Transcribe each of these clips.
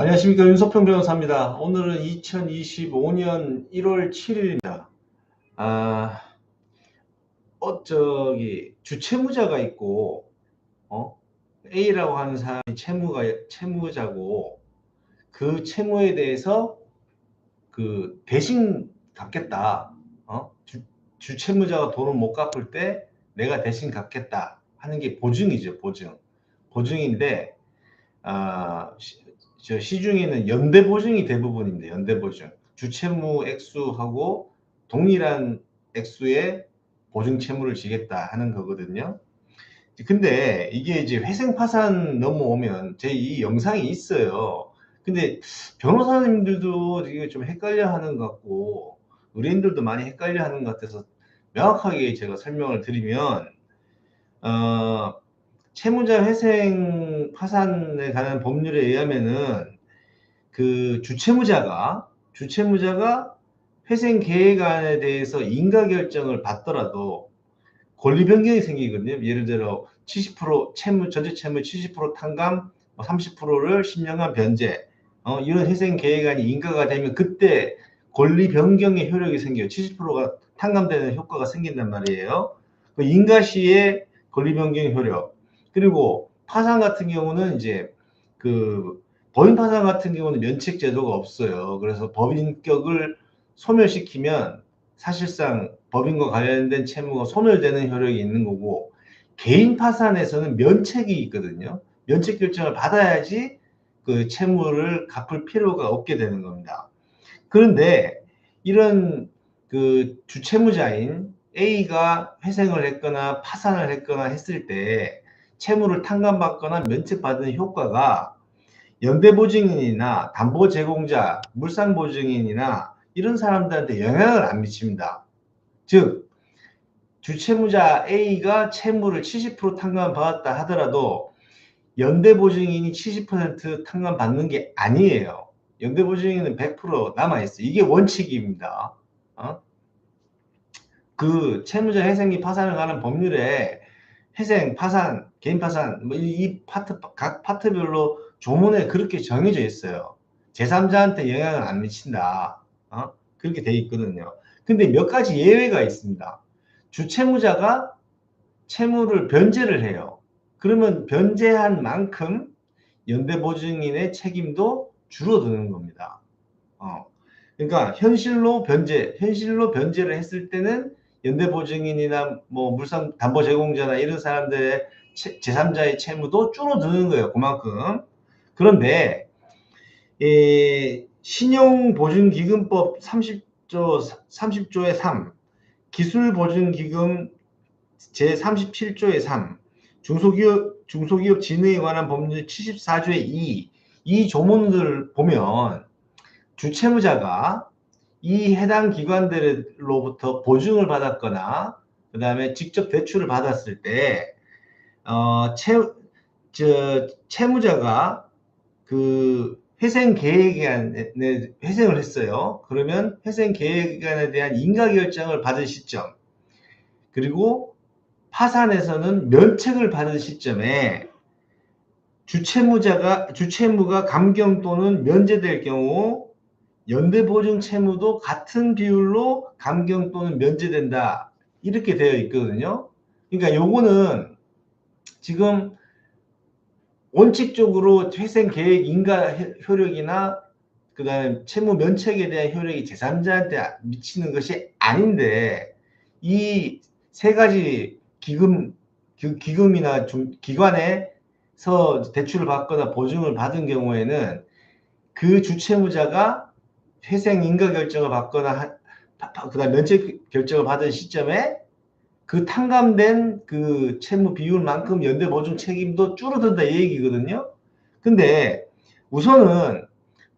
안녕하십니까 윤석평 변호사입니다. 오늘은 2025년 1월 7일입니다. 아, 어 저기 주채무자가 있고 어 A라고 하는 사람이 채무가 채무자고 그 채무에 대해서 그 대신 갚겠다. 어 주, 주채무자가 돈을 못 갚을 때 내가 대신 갚겠다 하는 게 보증이죠 보증 보증인데 아 저 시중에는 연대 보증이 대부분입니다. 연대 보증. 주채무 액수하고 동일한 액수의 보증 채무를 지겠다 하는 거거든요. 근데 이게 이제 회생 파산 넘어오면 제 이 영상이 있어요. 근데 변호사님들도 이게 좀 헷갈려 하는 것 같고 의뢰인들도 많이 헷갈려 하는 것 같아서 명확하게 제가 설명을 드리면 어 채무자 회생 파산에 관한 법률에 의하면은 그 주채무자가 주채무자가 회생 계획안에 대해서 인가 결정을 받더라도 권리 변경이 생기거든요. 예를 들어 70% 채무 전체 채무 70% 탕감 30%를 뭐 10년간 변제 어, 이런 회생 계획안이 인가가 되면 그때 권리 변경의 효력이 생겨요. 70%가 탕감되는 효과가 생긴단 말이에요. 그 인가 시에 권리 변경 효력 그리고 파산 같은 경우는 이제 그 법인 파산 같은 경우는 면책 제도가 없어요. 그래서 법인격을 소멸시키면 사실상 법인과 관련된 채무가 소멸되는 효력이 있는 거고 개인 파산에서는 면책이 있거든요. 면책 결정을 받아야지 그 채무를 갚을 필요가 없게 되는 겁니다. 그런데 이런 그 주채무자인 A가 회생을 했거나 파산을 했거나 했을 때 채무를 탕감받거나 면책받은 효과가 연대보증인이나 담보제공자, 물상보증인이나 이런 사람들한테 영향을 안 미칩니다. 즉 주채무자 A가 채무를 70% 탕감받았다 하더라도 연대보증인이 70% 탕감받는 게 아니에요. 연대보증인은 100% 남아있어요. 이게 원칙입니다. 어? 그 채무자 회생이 파산을 가는 법률에 회생, 파산, 개인 파산, 뭐 이 파트, 각 파트별로 조문에 그렇게 정해져 있어요. 제3자한테 영향을 안 미친다. 어? 그렇게 돼 있거든요. 근데 몇 가지 예외가 있습니다. 주채무자가 채무를 변제를 해요. 그러면 변제한 만큼 연대보증인의 책임도 줄어드는 겁니다. 어. 그러니까 현실로 변제, 현실로 변제를 했을 때는 연대보증인이나 뭐 물상 담보 제공자나 이런 사람들의 제3자의 채무도 줄어드는 거예요. 그만큼. 그런데 예, 신용보증기금법 30조 30조의 3, 기술보증기금 제37조의 3, 중소기업 중소기업 진흥에 관한 법률 74조의 2, 이 조문들 보면 주채무자가 이 해당 기관들로부터 보증을 받았거나 그 다음에 직접 대출을 받았을 때 어, 채, 저, 채무자가 그 회생 계획안에 회생을 했어요. 그러면 회생 계획안에 대한 인가 결정을 받은 시점 그리고 파산에서는 면책을 받은 시점에 주채무자가 주채무가 감경 또는 면제될 경우 연대보증 채무도 같은 비율로 감경 또는 면제된다. 이렇게 되어 있거든요. 그러니까 요거는 지금 원칙적으로 회생 계획 인가 효력이나 그 다음에 채무 면책에 대한 효력이 제3자한테 미치는 것이 아닌데 이 세 가지 기금, 기금이나 좀 기관에서 대출을 받거나 보증을 받은 경우에는 그 주채무자가 회생 인가 결정을 받거나 그다음 면책 결정을 받은 시점에 그 탕감된 그 채무 비율만큼 연대 보증 책임도 줄어든다 이 얘기거든요. 근데 우선은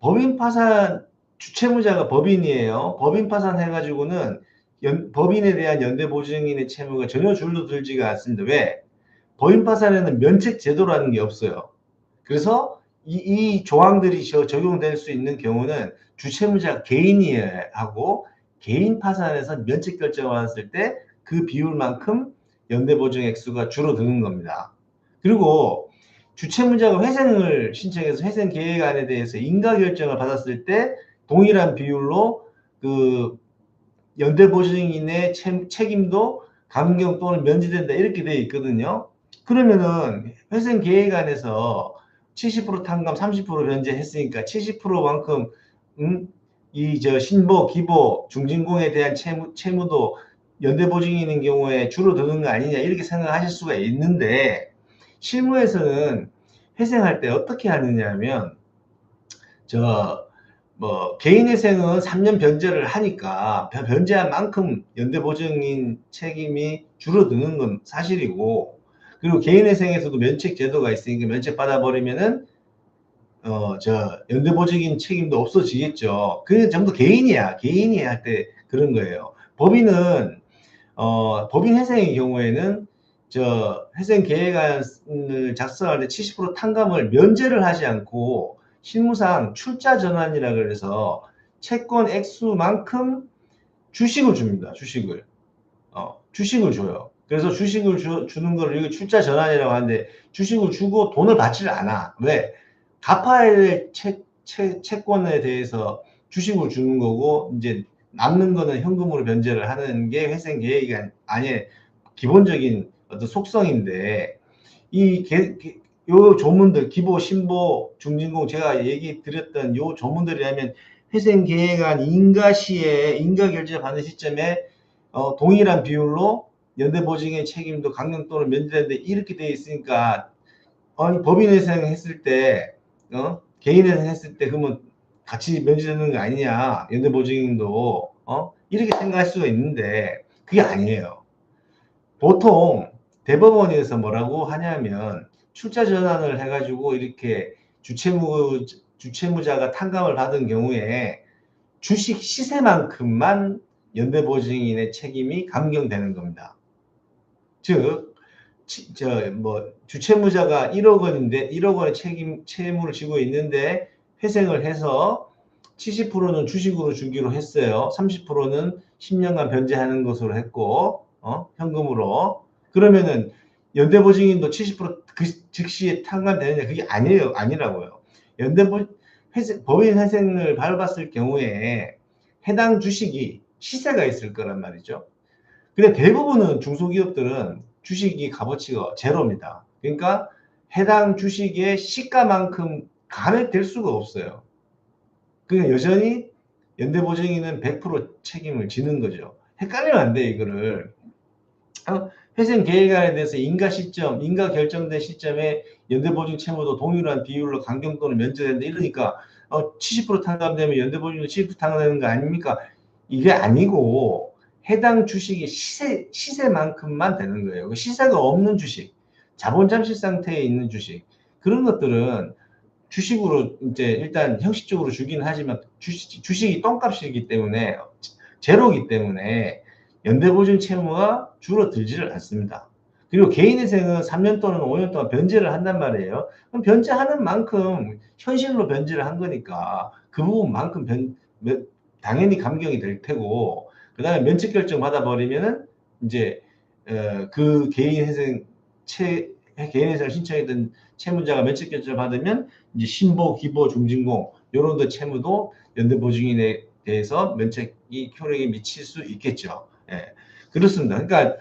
법인 파산 주채무자가 법인이에요. 법인 파산 해가지고는 연, 법인에 대한 연대 보증인의 채무가 전혀 줄어들지가 않습니다. 왜? 법인 파산에는 면책 제도라는 게 없어요. 그래서 이, 이 조항들이 적용될 수 있는 경우는 주채무자 개인이 하고 개인 파산에서 면책 결정을 받았을 때 그 비율만큼 연대보증 액수가 줄어드는 겁니다. 그리고 주채무자가 회생을 신청해서 회생 계획안에 대해서 인가 결정을 받았을 때 동일한 비율로 그 연대보증인의 채- 책임도 감경 또는 면제된다 이렇게 되어 있거든요. 그러면은 회생 계획안에서 70% 탕감, 30% 변제했으니까 70%만큼 음, 이저 신보, 기보, 중진공에 대한 채무, 채무도 연대보증인인 경우에 줄어드는 거 아니냐 이렇게 생각하실 수가 있는데 실무에서는 회생할 때 어떻게 하느냐면 저 뭐 개인회생은 3년 변제를 하니까 변- 변제한 만큼 연대보증인 책임이 줄어드는 건 사실이고 그리고 개인회생에서도 면책 제도가 있으니까 면책 받아버리면은 어 저 연대보증인 책임도 없어지겠죠. 그게 전부 개인이야. 개인이 할때 그런 거예요. 법인은 어 법인 회생의 경우에는 저 회생 계획안을 작성할 때 70% 탕감을 면제를 하지 않고 실무상 출자 전환이라 그래서 채권 액수만큼 주식을 줍니다. 주식을. 어, 주식을 줘요. 그래서 주식을 주, 주는 거를 이거 출자 전환이라고 하는데 주식을 주고 돈을 받지를 않아. 왜? 갚아야 될 채, 채, 채권에 대해서 주식을 주는 거고 이제 남는 거는 현금으로 변제를 하는 게 회생 계획이 아니에 기본적인 어떤 속성인데 이 개, 개- 요 조문들 기보, 신보, 중진공 제가 얘기 드렸던 요 조문들이라면 회생 계획안 인가 시에 인가 결제 받는 시점에 어, 동일한 비율로 연대보증의 책임도 강령 또는 면제되는데 이렇게 되어 있으니까 아니 법인 회생 했을 때 어? 개인 회생 했을 때 그러면 같이 면제되는 거 아니냐 연대보증인도 어? 이렇게 생각할 수가 있는데 그게 아니에요. 보통 대법원에서 뭐라고 하냐면 출자 전환을 해가지고 이렇게 주채무 주채무자가 탕감을 받은 경우에 주식 시세만큼만 연대보증인의 책임이 감경되는 겁니다. 즉, 저 뭐 주채무자가 1억 원인데 1억 원의 책임 채무를 지고 있는데 회생을 해서 70%는 주식으로 주기로 했어요. 30%는 10년간 변제하는 것으로 했고, 어? 현금으로. 그러면은 연대보증인도 70%그 즉시에 탕감되느냐? 그게 아니에요. 아니라고요. 연대보 회생, 법인 회생을 밟았을 경우에 해당 주식이 시세가 있을 거란 말이죠. 근데 대부분은 중소기업들은 주식이 값어치가 제로입니다. 그러니까 해당 주식의 시가만큼 감액 될 수가 없어요. 그러니까 여전히 연대보증인은 100% 책임을 지는 거죠. 헷갈리면 안 돼, 이거를. 어, 회생 계획안에 대해서 인가 시점, 인가 결정된 시점에 연대보증 채무도 동일한 비율로 강경 또는 면제된다. 이러니까 어, 70% 탕감되면 연대보증도 70% 탕감되는 거 아닙니까? 이게 아니고 해당 주식의 시세, 시세만큼만 되는 거예요. 그 시세가 없는 주식, 자본 잠식 상태에 있는 주식, 그런 것들은 주식으로 이제 일단 형식적으로 주긴 하지만 주식, 주식이 똥값이기 때문에 제로기 때문에 연대보증 채무가 줄어들지를 않습니다. 그리고 개인회생은 3년 또는 5년 동안 변제를 한단 말이에요. 그럼 변제하는 만큼 현실로 변제를 한 거니까 그 부분만큼 변, 면- 당연히 감경이 될 테고 그 다음에 면책 결정 받아버리면은 이제 어, 그 개인 회생 채 개인 회생을 신청했던 채무자가 면책 결정을 받으면 이제 신보, 기보, 중진공 요런 데 채무도 연대 보증인에 대해서 면책이 효력이 미칠 수 있겠죠. 예, 그렇습니다. 그러니까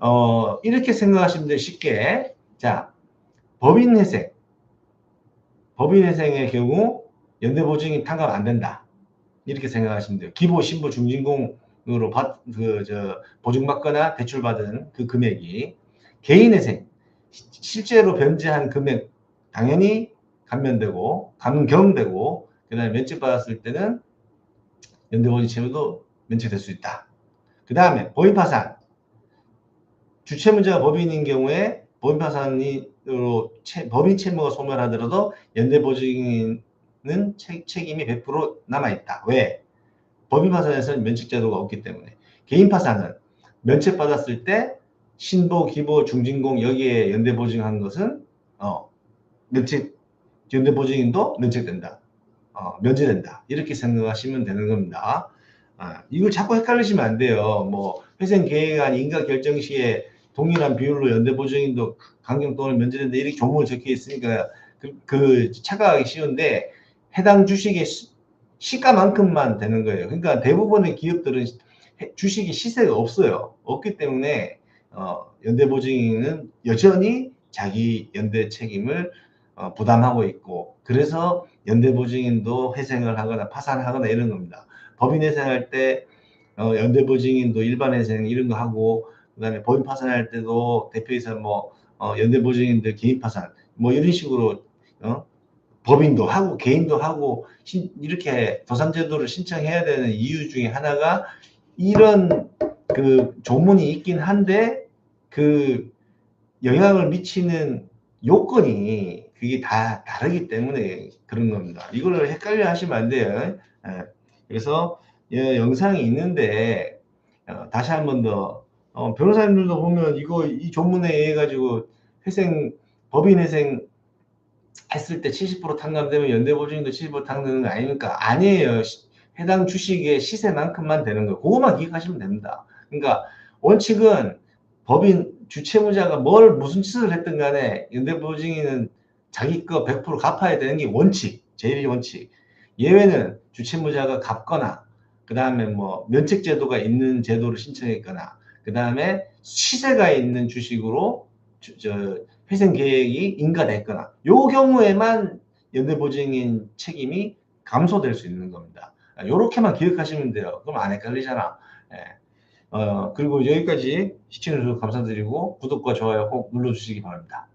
어, 이렇게 생각하시면 돼요. 쉽게. 자, 법인 회생. 법인 회생의 경우 연대 보증인 탕감 안 된다. 이렇게 생각하시면 돼요. 기보, 신보, 중진공 으로 받, 그, 저, 보증받거나 대출받은 그 금액이 개인회생. 시- 실제로 변제한 금액 당연히 감면되고, 감경되고, 그 다음에 면책받았을 때는 연대보증 채무도 면책될 수 있다. 그 다음에 법인파산. 주채무자가 법인인 경우에 법인파산으로 채- 법인 채무가 소멸하더라도 연대보증인은 책, 책임이 100% 남아있다. 왜? 법인 파산에서는 면책제도가 없기 때문에. 개인 파산은 면책받았을 때 신보, 기보, 중진공 여기에 연대보증한 것은 어, 면책, 연대보증인도 면책된다. 어, 면제된다. 이렇게 생각하시면 되는 겁니다. 아, 이걸 자꾸 헷갈리시면 안 돼요. 뭐 회생 계획안 인가 결정 시에 동일한 비율로 연대보증인도 강경 또는 면제된다 이렇게 조문을 적혀 있으니까 그, 그 착각하기 쉬운데 해당 주식의 시- 시가만큼만 되는 거예요. 그러니까 대부분의 기업들은 해- 주식이 시세가 없어요. 없기 때문에 어, 연대보증인은 여전히 자기 연대 책임을 어, 부담하고 있고 그래서 연대보증인도 회생을 하거나 파산하거나 이런 겁니다. 법인 회생할 때 어, 연대보증인도 일반 회생 이런 거 하고 그다음에 법인 파산할 때도 대표이사 뭐 어, 연대보증인들 개인 파산 뭐 이런 식으로 어? 법인도 하고 개인도 하고 신- 이렇게 도산제도를 신청해야 되는 이유 중에 하나가 이런 그 조문이 있긴 한데 그 영향을 미치는 요건이 그게 다 다르기 때문에 그런 겁니다. 이거를 헷갈려 하시면 안 돼요. 예. 그래서 예, 영상이 있는데 어, 다시 한 번더 어, 변호사님들도 보면 이거 이 조문에 의해 가지고 회생 법인 회생 했을 때 70% 탕감되면 연대보증인도 70% 탕감되는 거 아닙니까? 아니에요. 시- 해당 주식의 시세만큼만 되는 거예요. 그것만 기억하시면 됩니다. 그러니까 원칙은 법인 주채무자가 뭘 무슨 짓을 했든 간에 연대보증인은 자기 거 100% 갚아야 되는 게 원칙, 제일 원칙. 예외는 주채무자가 갚거나 그 다음에 뭐 면책 제도가 있는 제도를 신청했거나 그 다음에 시세가 있는 주식으로 주- 저 회생 계획이 인가됐거나 요 경우에만 연대보증인 책임이 감소될 수 있는 겁니다. 요렇게만 기억하시면 돼요. 그럼 안 헷갈리잖아. 예. 어, 그리고 여기까지 시청해주셔서 감사드리고 구독과 좋아요 꼭 눌러주시기 바랍니다.